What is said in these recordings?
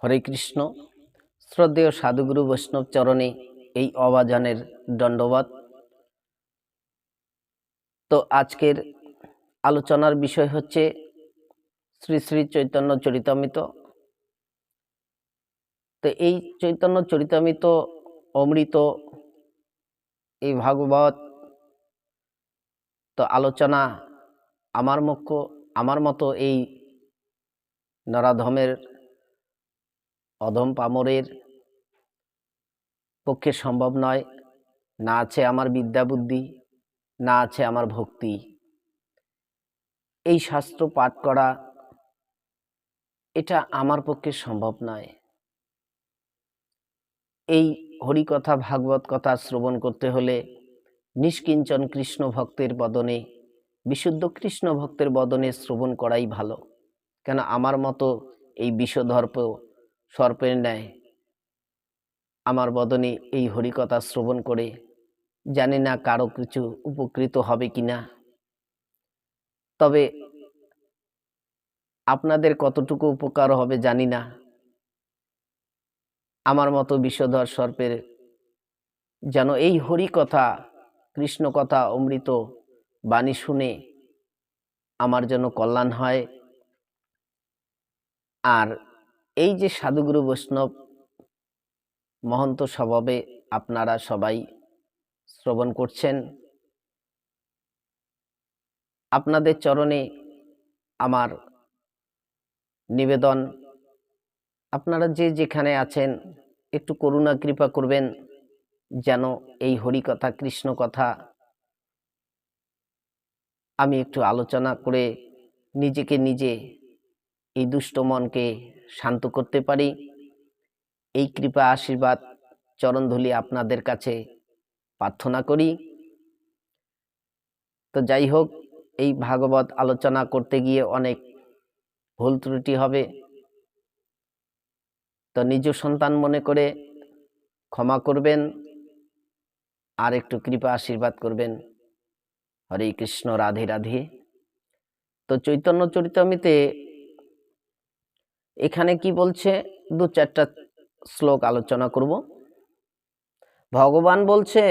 হরে কৃষ্ণ। শ্রদ্ধেয় সাধুগুরু বৈষ্ণব চরণে এই অবাজানের দণ্ডবাদ। তো আজকের আলোচনার বিষয় হচ্ছে শ্রী শ্রী চৈতন্য চরিতামৃত। তো এই চৈতন্য চরিতামৃত, অমৃত, এই ভাগবত, তো আলোচনা আমার মুখ্য, আমার মতো এই নরাধমের অধম পামরের পক্ষে সম্ভব নয়। না আছে আমার বিদ্যা বুদ্ধি, না আছে আমার ভক্তি। এই শাস্ত্র পাঠ করা এটা আমার পক্ষে সম্ভব নয়। এই হরিকথা, ভাগবত কথা শ্রবণ করতে হলে নিষ্কিঞ্চন কৃষ্ণ ভক্তের বদনে, বিশুদ্ধ কৃষ্ণ ভক্তের বদনে শ্রবণ করাই ভালো। কেন আমার মতো এই বিষধর্প সর্পের ন্যায়। আমার বদনে এই হরিকথা শ্রবণ করে জানি না কারও কিছু উপকৃত হবে কি না। তবে আপনাদের কতটুকু উপকার হবে জানি না। আমার মতো বিষধর সর্পের যেন এই হরি কথা কৃষ্ণ কথা অমৃত বাণী শুনে আমার যেন কল্যাণ হয়। আর এই যে সাধুগুরু বৈষ্ণব মহন্ত স্বভাবে আপনারা সবাই শ্রবণ করছেন, আপনাদের চরণে আমার নিবেদন। আপনারা যে যেখানে আছেন, একটু করুণা, কৃপা করবেন যেন এই হরি কথা কৃষ্ণ কথা আমি একটু আলোচনা করে নিজেকে নিজে এই দুষ্ট মনকে শান্ত করতে পারি। এই কৃপা আশীর্বাদ চরণধুলি আপনাদের কাছে প্রার্থনা করি। তো যাই হোক, এই ভাগবত আলোচনা করতে গিয়ে অনেক ভুল ত্রুটি হবে। তো নিজ সন্তান মনে করে ক্ষমা করবেন, আর একটু কৃপা আশীর্বাদ করবেন। হরে কৃষ্ণ, রাধে রাধে। তো চৈতন্য চরিতামিতে এখানে কি বলছে? দু চারটা শ্লোক আলোচনা করব। ভগবান বলছে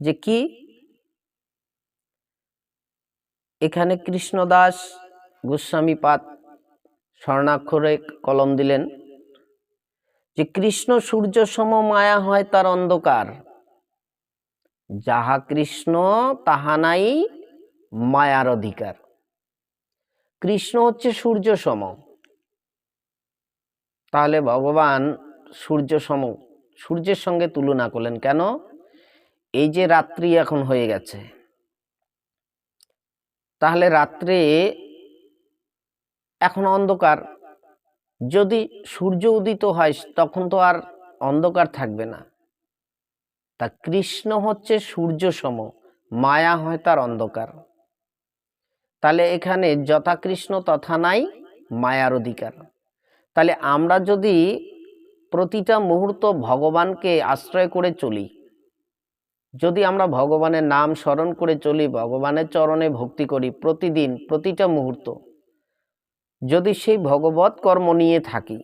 যে কি? এখানে কৃষ্ণদাস গোস্বামী পাত স্বর্ণাক্ষরে কলম দিলেন যে কৃষ্ণ সূর্য সম মায়া হয় তার অন্ধকার। যাহা কৃষ্ণ, তাহা নাই মায়ার অধিকার। কৃষ্ণ হচ্ছে সূর্য সম। তাহলে ভগবান সূর্য সম, সূর্যের সঙ্গে তুলনা করলেন কেন? এই যে রাত্রি এখন হয়ে গেছে। তাহলে রাত্রে এখন অন্ধকার। যদি সূর্য উদিত হয়, তখন তো আর অন্ধকার থাকবে না। তা কৃষ্ণ হচ্ছে সূর্য সম, মায়া হয় তার অন্ধকার। তাহলে এখানে যথা কৃষ্ণ তথা নাই, মায়ার অধিকার। তাহলে আমরা যদি প্রতিটা মুহূর্ত ভগবানকে আশ্রয় করে চলি, যদি আমরা ভগবানের নাম স্মরণ করে চলি, ভগবানের চরণে ভক্তি করি প্রতিদিন, প্রতিটা মুহূর্ত, যদি সেই ভগবত কর্ম নিয়ে থাকি,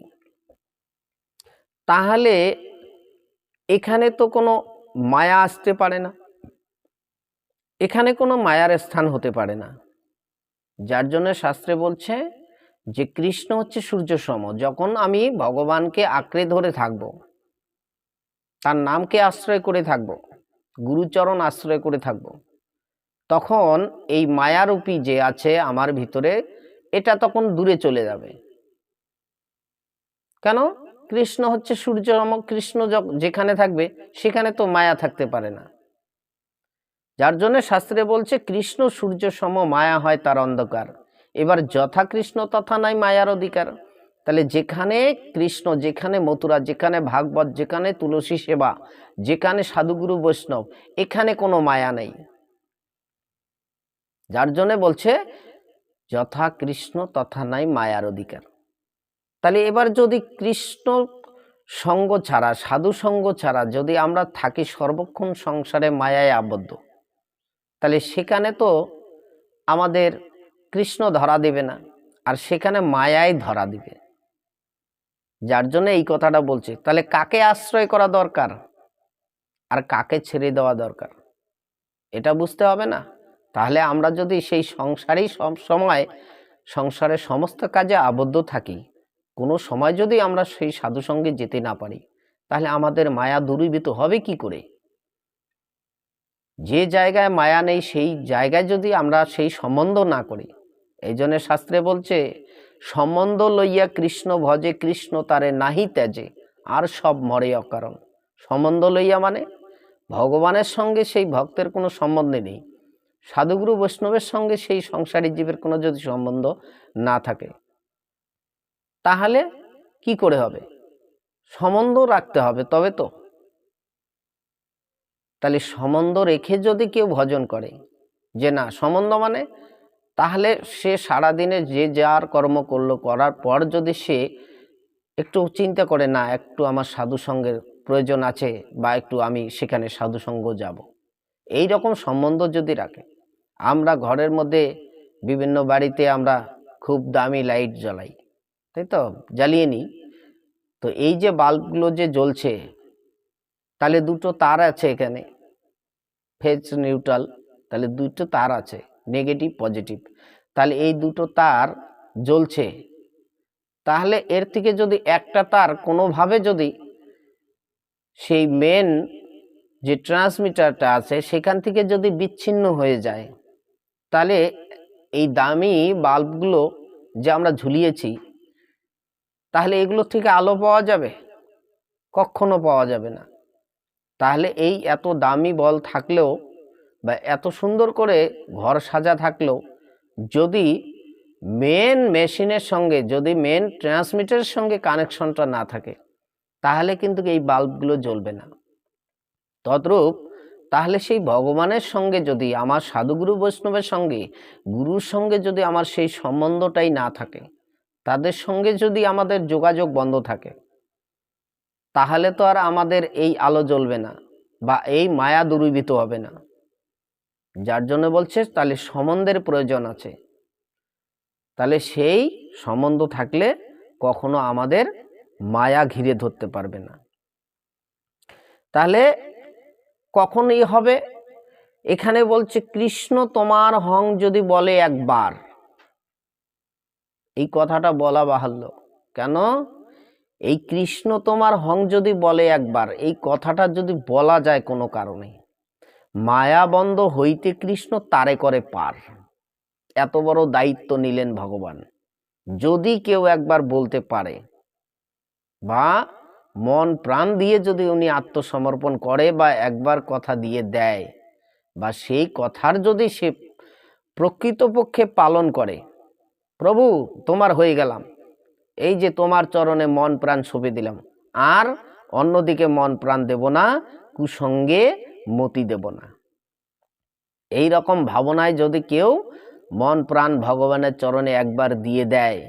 তাহলে এখানে তো কোনো মায়া আসতে পারে না, এখানে কোনো মায়ার স্থান হতে পারে না। যার জন্য শাস্ত্রে বলছে যে কৃষ্ণ হচ্ছে সূর্য সম, যখন আমি ভগবানকে আঁকড়ে ধরে থাকব, তার নামকে আশ্রয় করে থাকব, গুরুচরণ আশ্রয় করে থাকব, তখন এই মায়ারূপী যে আছে আমার ভিতরে, এটা তখন দূরে চলে যাবে। কেন? কৃষ্ণ হচ্ছে সূর্য কৃষ্ণ যেখানে থাকবে, সেখানে তো মায়া থাকতে পারে না। যার জন্য শাস্ত্রে বলছে, কৃষ্ণ সূর্য সম, মায়া হয় তার অন্ধকার। এবার যথা কৃষ্ণ তথা নাই মায়ার অধিকার। তাহলে যেখানে কৃষ্ণ, যেখানে মথুরা, যেখানে ভাগবত, যেখানে তুলসী সেবা, যেখানে সাধুগুরু বৈষ্ণব, এখানে কোনো মায়া নেই। যার জন্যে বলছে যথা কৃষ্ণ তথা নাই মায়ার অধিকার। তাহলে এবার যদি কৃষ্ণ সঙ্গ ছাড়া, সাধু সঙ্গ ছাড়া যদি আমরা থাকি সর্বক্ষণ সংসারে মায়ায় আবদ্ধ, তাহলে সেখানে তো আমাদের কৃষ্ণ ধরা দেবে না, আর সেখানে মায়াই ধরা দিবে। যার জন্য এই কথাটা বলছে। তাহলে কাকে আশ্রয় করা দরকার? আর কাকে ছেড়ে দেওয়া দরকার? এটা বুঝতে হবে না? তাহলে আমরা যদি সেই সংসারেই সব সময়, সংসারের সমস্ত কাজে আবদ্ধ থাকি, কোনো সময় যদি আমরা সেই সাধুসঙ্গে যেতে না পারি, তাহলে আমাদের মায়া দূরীভূত হবে কি করে? যে জায়গায় মায়া নেই, সেই জায়গায় যদি আমরা সেই সম্বন্ধ না করি এই জন্য শাস্ত্রে বলছে, সম্বন্ধ লইয়া কৃষ্ণ ভজে কৃষ্ণ তারে নাহি ত্যাজে, আর সব মরে অকারণ। সম্বন্ধ লইয়া মানে? ভগবানের সঙ্গে সেই ভক্তের কোনো সম্বন্ধ নেই। সাধুগুরু বৈষ্ণবের সঙ্গে সেই সংসারী জীবের কোনো যদি সম্বন্ধ না থাকে, তাহলে কি করে হবে? সম্বন্ধ রাখতে হবে তবে তো। তাহলে সম্বন্ধ রেখে যদি কেউ ভজন করে, যে না, সম্বন্ধ মানে তাহলে সে সারাদিনে যে যার কর্ম করল, করার পর যদি সে একটু চিন্তা করে, না, একটু আমার সাধু সঙ্গের প্রয়োজন আছে বা একটু আমি সেখানে সাধু সঙ্গ যাব। এই রকম সম্বন্ধ যদি রাখে, আমরা ঘরের মধ্যে বিভিন্ন বাড়িতে আমরা খুব দামি লাইট জ্বালাই, তাই তো? জ্বালিয়ে নিই। তো এই যে বাল্বগুলো যে জ্বলছে, তাহলে দুটো তার আছে এখানে, ফেজ নিউট্রাল, তাহলে দুটো তার আছে। নেগেটিভ পজিটিভ তাহলে এই দুটো তার জ্বলছে। তাহলে এর থেকে যদি একটা তার কোনোভাবে যদি সেই মেন যে ট্রান্সমিটারটা আছে, সেখান থেকে যদি বিচ্ছিন্ন হয়ে যায়, তাহলে এই দামি বাল্বগুলো যে আমরা ঝুলিয়েছি, তাহলে এগুলো থেকে আলো পাওয়া যাবে? কখনো পাওয়া যাবে না। তাহলে এই এত দামি বল থাকলেও বা এত সুন্দর করে ঘর সাজা থাকলেও যদি মেন মেশিনের সঙ্গে, যদি মেন ট্রান্সমিটারের সঙ্গে কানেকশনটা না থাকে, তাহলে কিন্তু এই বাল্বগুলো জ্বলবে না। তদ্রূপ, তাহলে সেই ভগবানের সঙ্গে যদি, আমার সাধুগুরু বৈষ্ণবের সঙ্গে, গুরুর সঙ্গে যদি আমার সেই সম্বন্ধটাই না থাকে, তাদের সঙ্গে যদি আমাদের যোগাযোগ বন্ধ থাকে, তাহলে তো আর আমাদের এই আলো জ্বলবে না বা এই মায়া দূরীভূত হবে না। যার জন্য বলছে, তাহলে সম্বন্ধের প্রয়োজন আছে। তাহলে সেই সম্বন্ধ থাকলে কখনো আমাদের মায়া ঘিরে ধরতে পারবে না। তাহলে কখনই হবে। এখানে বলছে, কৃষ্ণ তোমার হং যদি বলে একবার। এই কথাটা বলা বাহাল্য। কেন? এই কৃষ্ণ তোমার হং যদি বলে একবার, এই কথাটা যদি বলা যায় কোনো কারণে। মায়াবন্ধ হইতে কৃষ্ণ তারে করে পার। এত বড় দায়িত্ব নিলেন ভগবান। যদি কেউ একবার বলতে পারে, বা, মন প্রাণ দিয়ে যদি উনি আত্মসমর্পণ করে বা একবার কথা দিয়ে দেয়, বা সেই কথার যদি সে প্রকৃতপক্ষে পালন করে, প্রভু, তোমার হয়ে গেলাম। এই যে তোমার চরণে মন প্রাণ সঁপে দিলাম। আর অন্যদিকে মন প্রাণ দেব না কুসঙ্গে মতি দেব না। এই রকম ভাবনায় যদি কেউ মন প্রাণ ভগবানের চরণে একবার দিয়ে দেয়,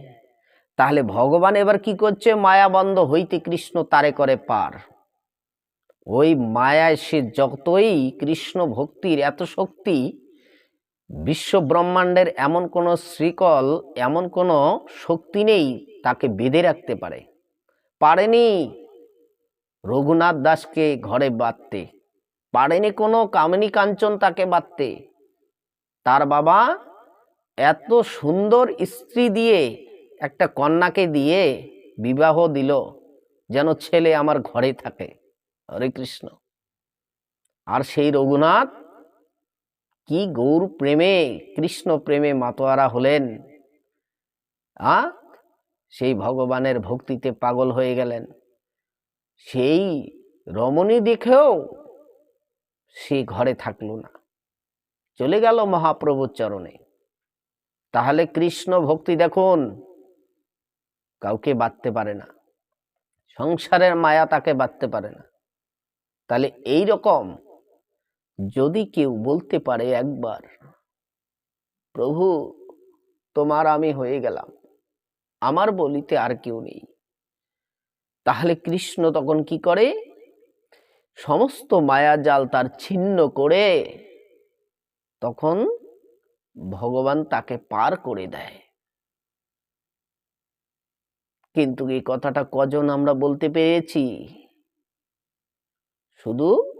তাহলে ভগবান এবার কি করছে? মায়াবন্ধ হইতে কৃষ্ণ তারে করে পার। ওই মায়ায় সে যতই কৃষ্ণ ভক্তির, এত শক্তি বিশ্ব ব্রহ্মাণ্ডের এমন কোনো শ্রীকল, এমন কোনো শক্তি নেই তাকে বেঁধে রাখতে পারে। পারেনি রঘুনাথ দাসকে ঘরে বাঁধতে। পারেনি কোনো কামিনী কাঞ্চন তাকে বাঁধতে। তার বাবা এত সুন্দর স্ত্রী দিয়ে একটা কন্যাকে দিয়ে বিবাহ দিল, যেন ছেলে আমার ঘরে থাকে। হরে কৃষ্ণ। আর সেই রঘুনাথ কি গৌর প্রেমে, কৃষ্ণ প্রেমে মাতোয়ারা হলেন। আ, সেই ভগবানের ভক্তিতে পাগল হয়ে গেলেন। সেই রমণী দেখেও সে ঘরে থাকল না। চলে গেল মহাপ্রভুর চরণে। তাহলে কৃষ্ণ ভক্তি দেখুন, কাউকে বাঁধতে পারে না। সংসারের মায়া তাকে বাঁধতে পারে না। তাহলে এই রকম যদি কেউ বলতে পারে একবার, প্রভু, তোমার আমি হয়ে গেলাম, আমার বলিতে আর কেউ নেই। তাহলে কৃষ্ণ তখন কি করে? সমস্ত মায়া জাল তার ছিন্ন করে তখন ভগবান তাকে পার করে দেয়। কিন্তু এই কথাটা কজন আমরা বলতে পেরেছি? শুধু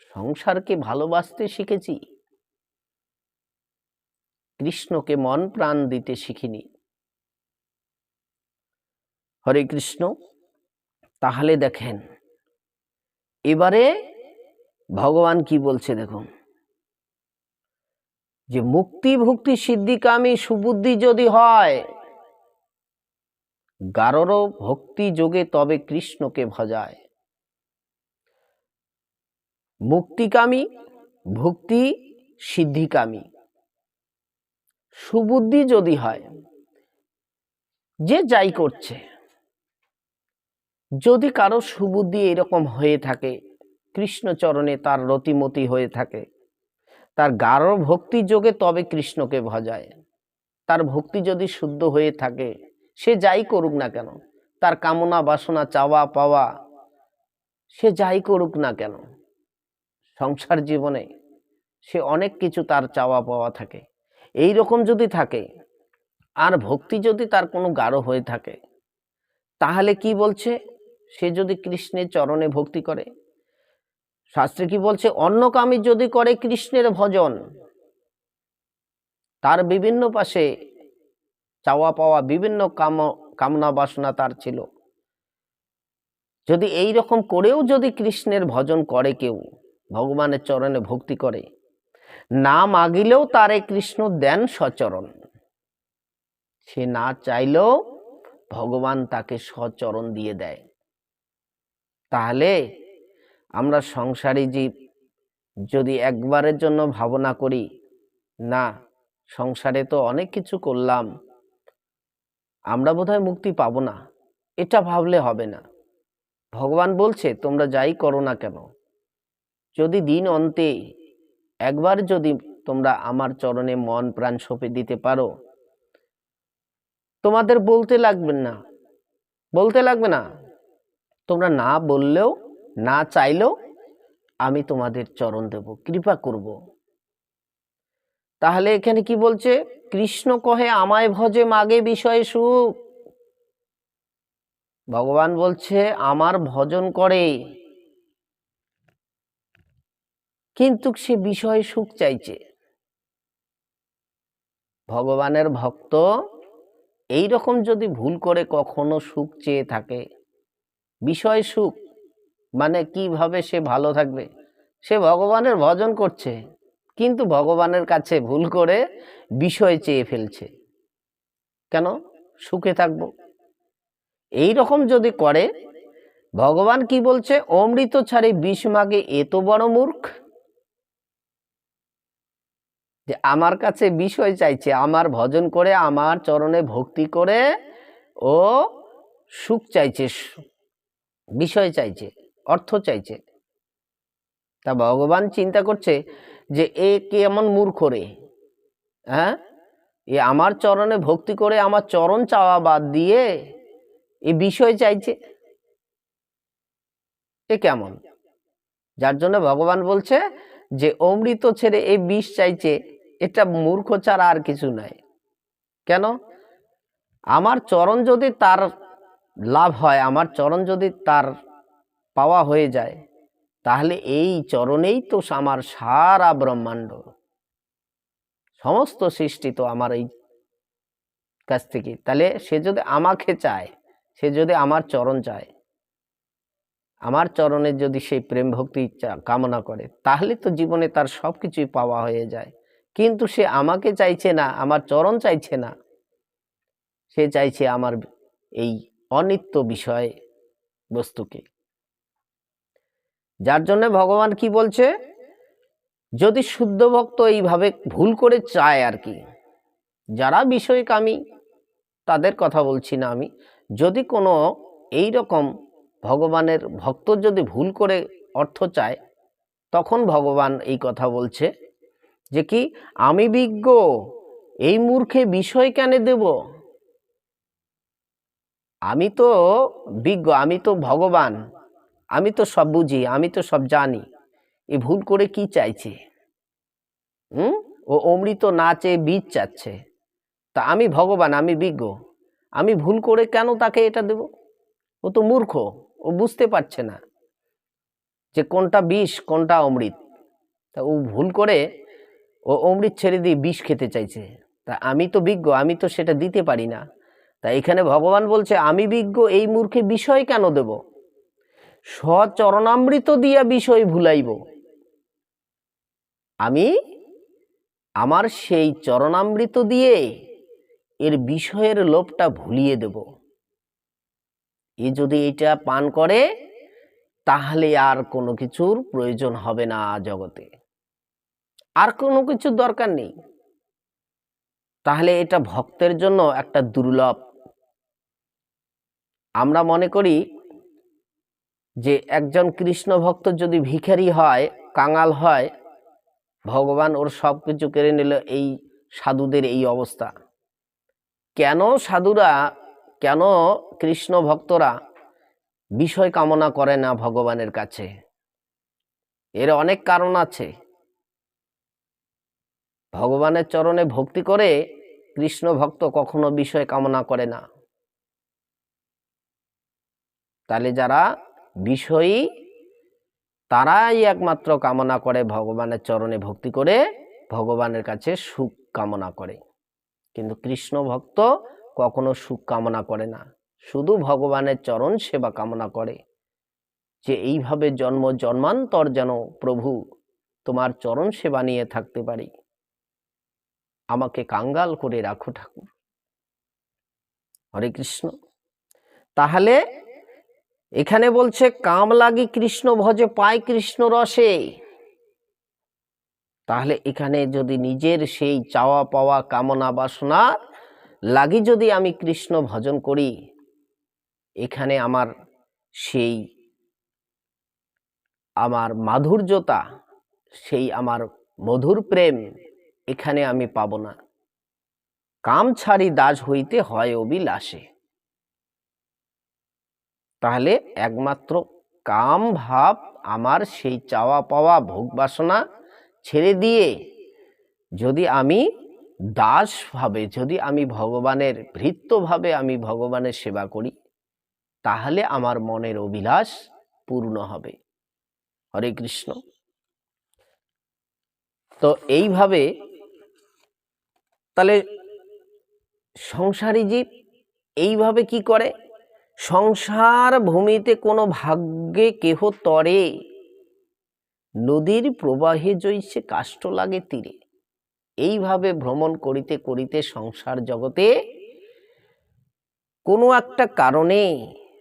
সংসারকে ভালোবাসতে শিখেছি। কৃষ্ণকে মন প্রাণ দিতে শিখিনি। হরে কৃষ্ণ, তাহলে দেখেন এবারে ভগবান কি বলছে দেখুন? যে মুক্তি ভুক্তি সিদ্ধিকামী সুবুদ্ধি যদি হয় গারর ভক্তি যোগে তবে কৃষ্ণকে ভজায়। মুক্তিকামী, ভক্তি সিদ্ধিকামী। সুবুদ্ধি যদি হয়, যে যাই করছে যদি কারও সুবুদ্ধি এরকম হয়ে থাকে, কৃষ্ণচরণে তার রতিমতি হয়ে থাকে, তার গাঢ় ভক্তি যোগে তবে কৃষ্ণকে ভজায়। তার ভক্তি যদি শুদ্ধ হয়ে থাকে, সে যাই করুক না কেন, তার কামনা, বাসনা, চাওয়া, পাওয়া, সে যাই করুক না কেন, সংসার জীবনে সে অনেক কিছু তার চাওয়া, পাওয়া থাকে। এই রকম যদি থাকে, আর ভক্তি যদি তার কোনো গাঢ় হয়ে থাকে, তাহলে কি বলছে? সে যদি কৃষ্ণের চরণে ভক্তি করে। শাস্ত্রে কি বলছে, অন্নকামী যদি করে কৃষ্ণের ভজন, তার বিভিন্ন পাশে চাওয়া পাওয়া বিভিন্ন কাম, কামনা বাসনা তার ছিল। যদি এই রকম করেও যদি কৃষ্ণের ভজন করে কেউ, ভগবানের চরণে ভক্তি করে, না মাগিলেও তারে কৃষ্ণ দেন সচরণ। সে না চাইলেও ভগবান তাকে সচরণ দিয়ে দেয়। তাহলে আমরা সংসারী জীব যদি একবারের জন্য ভাবনা করি, না, সংসারে তো অনেক কিছু করলাম, আমরা বোধহয় মুক্তি পাবো না। এটা ভাবলে হবে না। ভগবান বলছে, তোমরা যাই করো না কেন? যদি দিন অন্তে একবার যদি তোমরা আমার চরণে মন প্রাণ সঁপে দিতে পারো, তোমাদের বলতে লাগবে না। বলতে লাগবে না? তোমরা না বললেও, না চাইলেও আমি তোমাদের চরণ দেব, কৃপা করব। তাহলে এখানে কি বলছে? কৃষ্ণ কহে, আমায় ভজে, মাগে বিষয়ে সুখ। ভগবান বলছে, আমার ভজন করে। কিন্তু সে বিষয়ে সুখ চাইছে। ভগবানের ভক্ত এই রকম যদি ভুল করে কখনো সুখ চেয়ে থাকে বিষয় সুখ। মানে কীভাবে সে ভালো থাকবে? সে ভগবানের ভজন করছে, কিন্তু ভগবানের কাছে ভুল করে বিষয় চেয়ে ফেলছে। কেন? সুখে থাকব। এই রকম যদি করে, ভগবান কি বলছে? অমৃত ছাড়ে বিষ মাগে এত বড় মূর্খ। যে আমার কাছে বিষয় চাইছে, আমার ভজন করে, আমার চরণে ভক্তি করে, ও সুখ চাইছে। বিষয় চাইছে, অর্থ চাইছে। তা ভগবান চিন্তা করছে যে, এ কে এমন মূর্খ রে? হ্যাঁ? এ আমার চরণে ভক্তি করে আমার চরণ চাওয়া বাদ দিয়ে এ বিষয় চাইছে। এ কেমন? যার জন্য ভগবান বলছে যে, অমৃত ছেড়ে এই বিষ চাইছে, এটা মূর্খ ছাড়া আর কিছু নাই। কেন? আমার চরণ যদি তার লাভ হয়, আমার চরণ যদি তার পাওয়া হয়ে যায়, তাহলে এই চরণেই তো আমার সারা ব্রহ্মাণ্ড। সমস্ত সৃষ্টি তো আমার এই কাছ থেকে। তাহলে সে যদি আমাকে চায়, সে যদি আমার চরণ চায়, আমার চরণের যদি সেই প্রেম ভক্তি কামনা করে, তাহলে তো জীবনে তার সব কিছুই পাওয়া হয়ে যায়। কিন্তু সে আমাকে চাইছে না, আমার চরণ চাইছে না, সে চাইছে আমার এই অনিত্য বিষয় বস্তুকে। যার জন্য ভগবান কি বলছে? যদি শুদ্ধ ভক্ত এইভাবে ভুল করে চায় আর কি, যারা বিষয় কামি তাদের কথা বলছি না আমি, যদি কোনো এই রকম ভগবানের ভক্ত যদি ভুল করে অর্থ চায়, তখন ভগবান এই কথা বলছে যে কি, আমি বিজ্ঞ, এই মূর্খে বিষয় কেন দেব? আমি তো বিজ্ঞ, আমি তো ভগবান, আমি তো সব বুঝি, আমি তো সব জানি। এ ভুল করে কি চাইছে? হুম? ও অমৃত নাচে বীজ চাচ্ছে। তা আমি ভগবান, আমি বিজ্ঞ, আমি ভুল করে কেন তাকে এটা দেব? ও তো মূর্খ, ও বুঝতে পারছে না যে কোনটা বিষ, কোনটা অমৃত। তা ও ভুল করে ও অমৃত ছেড়ে দিয়ে বিষ খেতে চাইছে। তা আমি তো বিজ্ঞ, আমি তো সেটা দিতে পারি না। তা এখানে ভগবান বলছে, আমি বিজ্ঞ, এই মূর্খে বিষয় কেন দেব? স্বচরণামৃত দিয়া বিষয় ভুলাইব। আমি আমার সেই চরণামৃত দিয়ে এর বিষয়ের লোভটা ভুলিয়ে দেব। এ যদি এটা পান করে, তাহলে আর কোনো কিছুর প্রয়োজন হবে না জগতে। আর কোনো কিছুর দরকার নেই। তাহলে এটা ভক্তের জন্য একটা দুর্লভ আমরা মনে করি যে একজন কৃষ্ণ ভক্ত যদি ভিখারি হয়, কাঙাল হয়, ভগবান ওর সব কিছু কেড়ে নিল এই সাধুদের এই অবস্থা। কেন সাধুরা, কেন কৃষ্ণ ভক্তরা বিষয় কামনা করে না ভগবানের কাছে? এর অনেক কারণ আছে। ভগবানের চরণে ভক্তি করে কৃষ্ণ ভক্ত কখনো বিষয় কামনা করে না। তাহলে যারা বিষয়ী, তারাই একমাত্র কামনা করে ভগবানের চরণে ভক্তি করে ভগবানের কাছে সুখ কামনা করে। কিন্তু কৃষ্ণ ভক্ত কখনো সুখ কামনা করে না। শুধু ভগবানের চরণ সেবা কামনা করে যে এইভাবে জন্ম, জন্মান্তর যেন প্রভু তোমার চরণ সেবা নিয়ে থাকতে পারি। আমাকে কাঙ্গাল করে রাখো ঠাকুর। হরে কৃষ্ণ। তাহলে এখানে বলছে, কাম লাগি কৃষ্ণ ভজে পায় কৃষ্ণ রসে। তাহলে এখানে যদি নিজের সেই চাওয়া পাওয়া কামনা বাসনা লাগি যদি আমি কৃষ্ণ ভজন করি, এখানে আমার সেই আমার মাধুর্যতা, সেই আমার মধুর প্রেম এখানে আমি পাব না। কাম ছাড়ি দাস হইতে হয় অবিলাসে তাহলে একমাত্র কাম ভাব আমার সেই চাওয়া পাওয়া ভোগ বাসনা ছেড়ে দিয়ে যদি আমি দাস ভাবে, যদি আমি ভগবানের ভৃত্যভাবে আমি ভগবানের সেবা করি, তাহলে আমার মনের অভিলাষ পূর্ণ হবে। হরে কৃষ্ণ। তো এইভাবে তাহলে সংসারী জীব এইভাবে কি করে? সংসার ভূমিতে কোনো ভাগ্যে কেহ তরে। নদীর প্রবাহে জৈসে কাষ্ট লাগে তীরে। এইভাবে ভ্রমণ করিতে করিতে সংসার জগতে কোনো একটা কারণে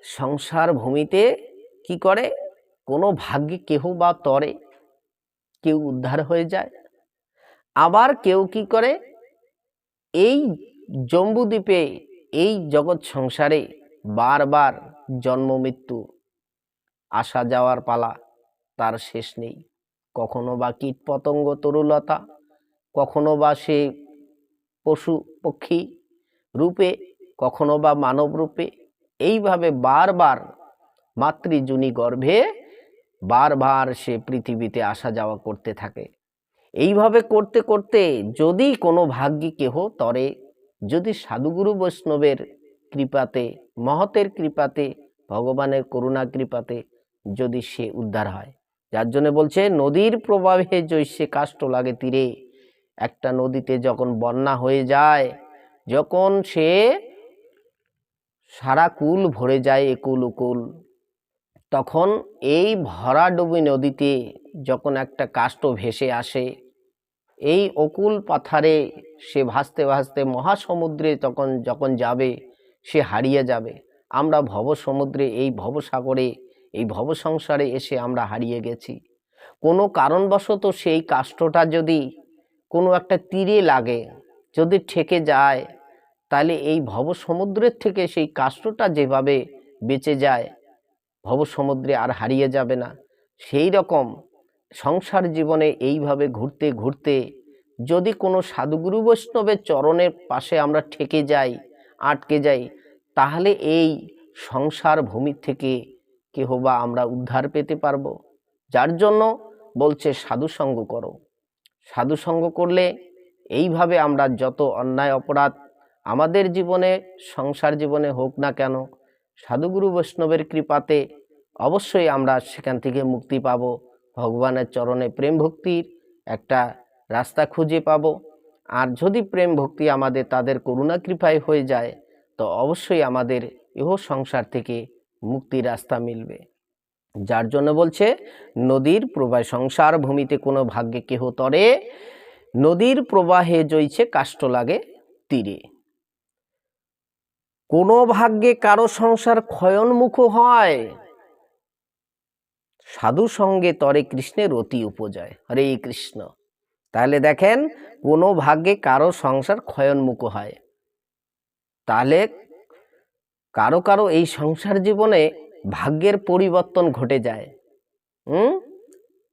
সংসার ভূমিতে কি করে? কোনো ভাগ্যে কেহ বা তরে। কেউ উদ্ধার হয়ে যায়। আবার কেউ কি করে? এই জম্বুদ্বীপে, এই জগৎ সংসারে বারবার জন্ম মৃত্যু, আসা যাওয়ার পালা তার শেষ নেই। কখনো বা কীট পতঙ্গ তরুলতা, কখনো বা সে পশু পক্ষী রূপে, কখনো বা মানব রূপে, এইভাবে বারবার মাতৃজুনি গর্ভে বারবার সে পৃথিবীতে আসা যাওয়া করতে থাকে। এইভাবে করতে করতে যদি কোনো ভাগ্যী কেহ তরে, যদি সাধুগুরু বৈষ্ণবের কৃপাতে মহতের কৃপাতে, ভগবানের করুণা কৃপাতে যদি সে উদ্ধার হয়। যার জন্য বলছে, নদীর প্রবাহে জৈসে কাষ্ট লাগে তীরে। একটা নদীতে যখন বন্যা হয়ে যায়, যখন সে সারা কুল ভরে যায় একুল উকুল, তখন এই ভরাডুবি নদীতে যখন একটা কাষ্ট ভেসে আসে, এই অকুল পাথারে সে ভাসতে ভাসতে মহাসমুদ্রে তখন যখন যাবে সে হারিয়ে যাবে। আমরা ভব সমুদ্রে এই ভবসাগরে, এই ভব সংসারে এসে আমরা হারিয়ে গেছি। কোনো কারণবশত সেই কাষ্টটা যদি কোনো একটা তীরে লাগে, যদি ঠেকে যায়, তাহলে এই ভব সমুদ্রের থেকে সেই কাষ্টটা যেভাবে বেঁচে যায়, ভবসমুদ্রে আর হারিয়ে যাবে না। সেই রকম সংসার জীবনে এইভাবে ঘুরতে ঘুরতে যদি কোনো সাধুগুরু বৈষ্ণবের চরণের পাশে আমরা ঠেকে যাই আটকে যাই, তাহলে এই সংসার ভূমি থেকে কেহ বা আমরা উদ্ধার পেতে পারব। যার জন্য বলছে সাধুসঙ্গ করো। সাধুসঙ্গ করলে এইভাবে আমরা যত অন্যায় অপরাধ আমাদের জীবনে, সংসার জীবনে হোক না কেন, সাধুগুরু বৈষ্ণবের কৃপাতে অবশ্যই আমরা সেখান থেকে মুক্তি পাব। ভগবানের চরণে প্রেম ভক্তির একটা রাস্তা খুঁজে পাব। আর যদি প্রেম ভক্তি আমাদের তাদের করুণা কৃপায় হয়ে যায়, তো অবশ্যই আমাদের ইহ সংসার থেকে মুক্তির রাস্তা মিলবে। যার জন্য বলছে, নদীর প্রবাহ সংসার ভূমিতে কোনো ভাগ্যে কেহ তরে, নদীর প্রবাহে জইছে কাষ্ট লাগে তীরে। কোনো ভাগ্যে কারও সংসার ক্ষয়নমুখ হয়, সাধু সঙ্গে তরে কৃষ্ণের অতি উপজয়। হরে কৃষ্ণ। তাহলে দেখেন, কোনো ভাগ্যে কারও সংসার ক্ষয়নমুখ হয়। তাহলে কারও কারও এই সংসার জীবনে ভাগ্যের পরিবর্তন ঘটে যায়। হুম?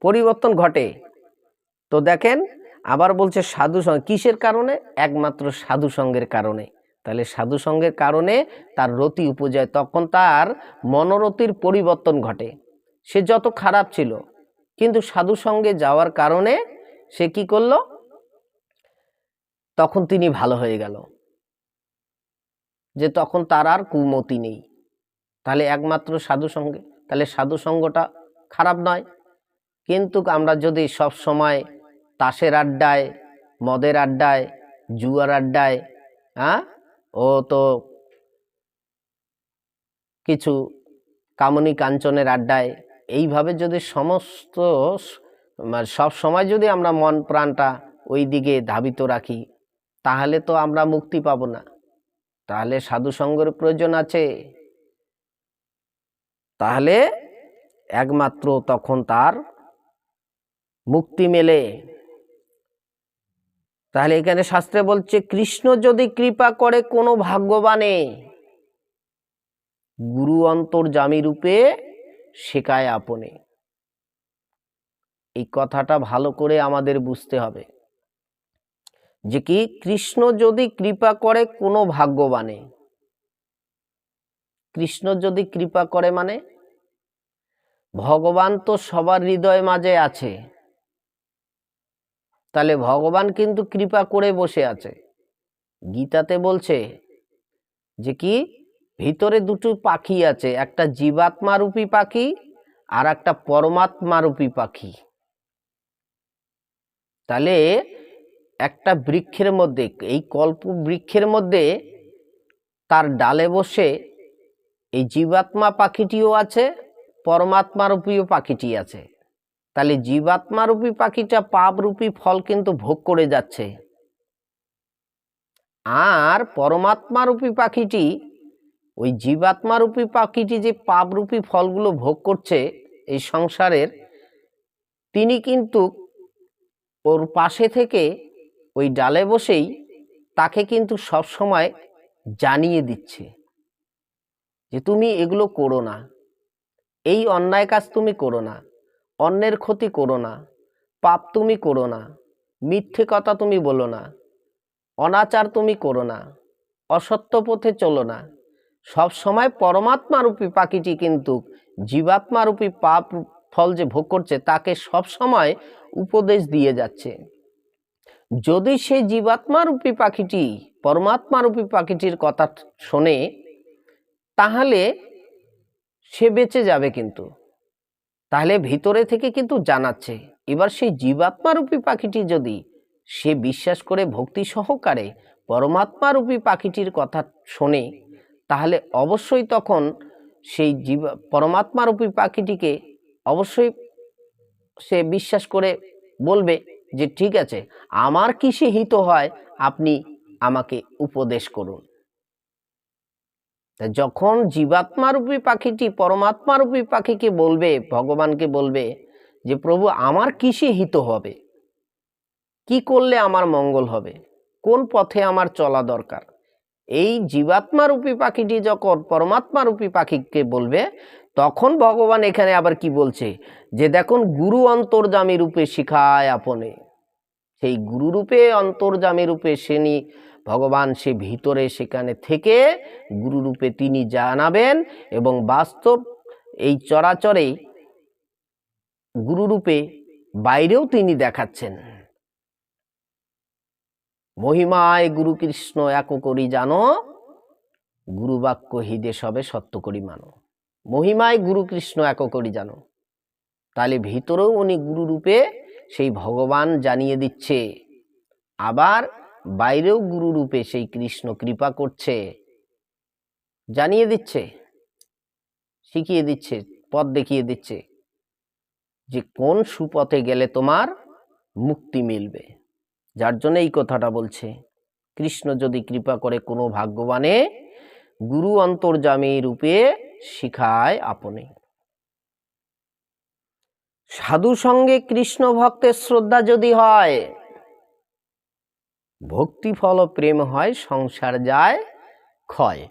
পরিবর্তন ঘটে। তো দেখেন, আবার বলছে সাধু সঙ্গ কিসের কারণে? একমাত্র সাধু সঙ্গের কারণে। তাহলে সাধু সঙ্গের কারণে তার রতি উপজয়, তখন তার মনোরতির পরিবর্তন ঘটে। সে যত খারাপ ছিল, কিন্তু সাধু সঙ্গে যাওয়ার কারণে সে কি করল? তখন তিনি ভালো হয়ে গেল। যে তখন তার আর কুমতি নেই। তাহলে একমাত্র সাধু সঙ্গে, তাহলে সাধু সঙ্গটা খারাপ নয়। কিন্তু আমরা যদি সব সময় তাসের আড্ডায়, মদের আড্ডায়, জুয়ার আড্ডায় হ্যাঁ ও তো কিছু কামনি কাঞ্চনের আড্ডায়, এইভাবে যদি সমস্ত মানে সব সময় যদি আমরা মন প্রাণটা ওই দিকে ধাবিত রাখি, তাহলে তো আমরা মুক্তি পাব না। তাহলে সাধু সঙ্গের প্রয়োজন আছে। তাহলে একমাত্র তখন তার মুক্তি মেলে। তাহলে এখানে শাস্ত্রে বলছে, কৃষ্ণ যদি কৃপা করে কোনো ভাগ্যবানে, গুরু অন্তর্জামী রূপে শেখায় আপনে। এই কথাটা ভালো করে আমাদের বুঝতে হবে। যে কি, কৃষ্ণ যদি কৃপা করে কোনো ভাগ্যবানে। কৃষ্ণ যদি কৃপা করে মানে? ভগবান তো সবার হৃদয় মাঝে আছে। তাহলে ভগবান কিন্তু কৃপা করে বসে আছে। গীতাতে বলছে যে কি, ভিতরে দুটো পাখি আছে, একটা জীবাত্মা রূপী পাখি আর একটা পরমাত্মা রূপী পাখি। তাহলে একটা বৃক্ষের মধ্যে, এই কল্প বৃক্ষের মধ্যে তার ডালে বসে এই জীবাত্মা পাখিটিও আছে পরমাত্মা রূপীও পাখিটি আছে। তাহলে জীবাত্মা রূপী পাখিটা পাপ রূপী ফল কিন্তু ভোগ করে যাচ্ছে। আর পরমাত্মা রূপী পাখিটি, ওই জীবাত্মা রূপী পাখিটি যে পাপ রূপী ফলগুলো ভোগ করছে এই সংসারের, তিনি কিন্তু ওর পাশে থেকে ওই ডালে বসেই তাকে কিন্তু সব সময় জানিয়ে দিচ্ছে যে তুমি এগুলো করো না। এই অন্যায় কাজ তুমি করো না। অন্যের ক্ষতি করো না। পাপ তুমি করো না। মিথ্যে কথা তুমি বলো না। অনাচার তুমি করো না। অসত্য পথে চলো না। সব সময় পরমাত্মারূপী পাখিটি কিন্তু জীবাত্মারূপী পাপ ফল যে ভোগ করছে, তাকে সব সময় উপদেশ দিয়ে যাচ্ছে। যদি সেই জীবাত্মারূপী পাখিটি, পরমাত্মারূপী পাখিটির কথা শোনে, তাহলে সে বেঁচে যাবে কিন্তু। তাহলে ভিতরে থেকে কিন্তু জানাচ্ছে, এবার সেই জীবাত্মারূপী পাখিটি যদি সে বিশ্বাস করে ভক্তি সহকারে পরমাত্মারূপী পাখিটির কথা শোনে, তাহলে অবশ্যই তখন সেই জীব, পরমাত্মারূপী পাখিটিকে অবশ্যই সে বিশ্বাস করে বলবে যে, ঠিক আছে, আমার কিসে হিত হয়, আপনি আমাকে উপদেশ করুন। তা যখন জীবাত্মারূপী পাখিটি, পরমাত্মারূপী পাখিকে বলবে, ভগবানকে বলবে যে, প্রভু, আমার কিসে হিত হবে? কি করলে আমার মঙ্গল হবে? কোন পথে আমার চলা দরকার? এই জীবাত্মারূপী পাখিটি যখন পরমাত্মারূপী পাখিকে বলবে তখন ভগবান এখানে আবার কি বলছে? যে দেখুন, গুরু অন্তর্জামী রূপে শিখায় আপনে। সেই গুরু রূপে অন্তর্জামী রূপে শ্রেণি ভগবান সে ভিতরে সেখানে থেকে গুরু রূপে তিনি জানাবেন এবং বাস্তব এই চরাচরে গুরুরূপে বাইরেও তিনি দেখাচ্ছেন। মহিমায় গুরু কৃষ্ণ এক করি জানো, গুরু বাক্য হৃদে সবে সত্য করি মানো। মহিমায় গুরু কৃষ্ণ এক করি জানো তাহলে ভিতরেও উনি গুরুরূপে সেই ভগবান জানিয়ে দিচ্ছে, আবার বাইরেও গুরুরূপে সেই কৃষ্ণ কৃপা করছে, জানিয়ে দিচ্ছে, শিখিয়ে দিচ্ছে, পথ দেখিয়ে দিচ্ছে যে কোন সুপথে গেলে তোমার মুক্তি মিলবে। যার জন্য এই কথাটা বলছে, কৃষ্ণ যদি কৃপা করে কোনো ভাগ্যবানে গুরু অন্তর্জামী রূপে শিখায় আপনি। সাধু সঙ্গে কৃষ্ণ ভক্তের শ্রদ্ধা যদি হয়, ভক্তি ফল প্রেম হয়, সংসার যায় ক্ষয়।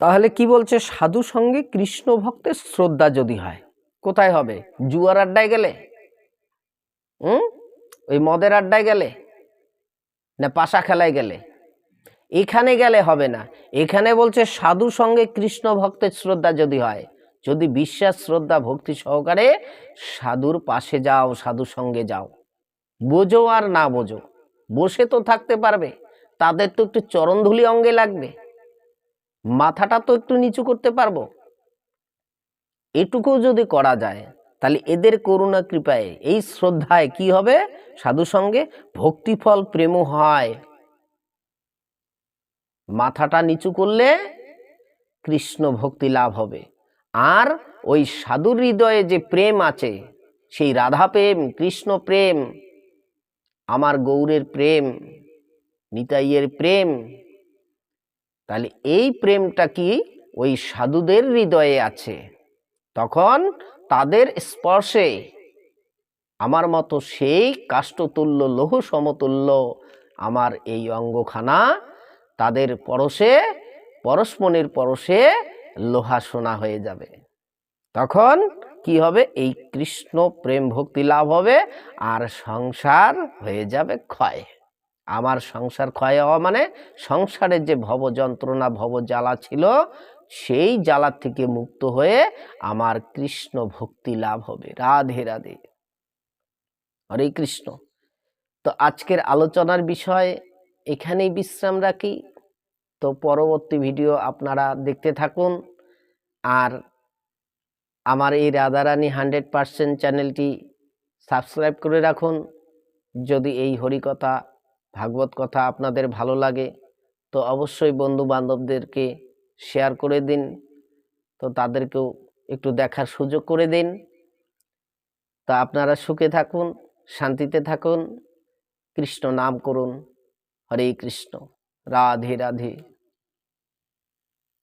তাহলে কি বলছে? সাধু সঙ্গে কৃষ্ণ ভক্তের শ্রদ্ধা যদি হয়, কোথায় হবে? জুয়ার আড্ডায় গেলে? হুম? ওই মদের আড্ডায় গেলে? না পাশা খেলায় গেলে? এখানে গেলে হবে না। এখানে বলছে, সাধু সঙ্গে কৃষ্ণ ভক্তের শ্রদ্ধা যদি হয়, যদি বিশ্বাস, শ্রদ্ধা, ভক্তি সহকারে সাধুর পাশে যাও সাধু সঙ্গে যাও। বোঝো আর না বোঝো, বসে তো থাকতে পারবে, তাদের তো একটু চরণধুলি অঙ্গে লাগবে। মাথাটা তো একটু নিচু করতে পারব। এটুকুও যদি করা যায়, তাহলে এদের করুণা কৃপায়, এই শ্রদ্ধায় কি হবে? সাধু সঙ্গে ভক্তিফল প্রেমও হয়। মাথাটা নিচু করলে কৃষ্ণ ভক্তি লাভ হবে। আর ওই সাধুর হৃদয়ে যে প্রেম আছে, সেই রাধা প্রেম, কৃষ্ণ প্রেম, আমার গৌরের প্রেম, নিতাইয়ের প্রেম, তাহলে এই প্রেমটা কি ওই সাধুদের হৃদয়ে আছে? তখন তাদের স্পর্শে আমার মতো সেই কাষ্টতুল্য লৌহ সমতুল্য আমার এই অঙ্গখানা তাদের পরশে, পরশমণির পরশে লোহা সোনা হয়ে যাবে। তখন কি হবে? এই কৃষ্ণ প্রেম ভক্তি লাভ হবে, আর সংসার হয়ে যাবে ক্ষয়। আমার সংসার ক্ষয় হওয়া মানে সংসারের যে ভব যন্ত্রণা ভব জ্বালা ছিল, সেই জ্বালা থেকে মুক্ত হয়ে আমার কৃষ্ণ ভক্তি লাভ হবে। রাধে রাধে। হরে কৃষ্ণ। তো আজকের আলোচনার বিষয় এখানেই বিশ্রাম রাখি। তো পরবর্তী ভিডিও আপনারা দেখতে থাকুন। আর আমার এই রাধারানী হান্ড্রেড পারসেন্ট চ্যানেলটি সাবস্ক্রাইব করে রাখুন। যদি এই হরিকথা, ভাগবত কথা আপনাদের ভালো লাগে, তো অবশ্যই বন্ধু বান্ধবদেরকে শেয়ার করে দিন। তো তাদেরকেও একটু দেখার সুযোগ করে দিন। তা আপনারা সুখে থাকুন, শান্তিতে থাকুন। কৃষ্ণ নাম করুন। হরে কৃষ্ণ। রাধে রাধে।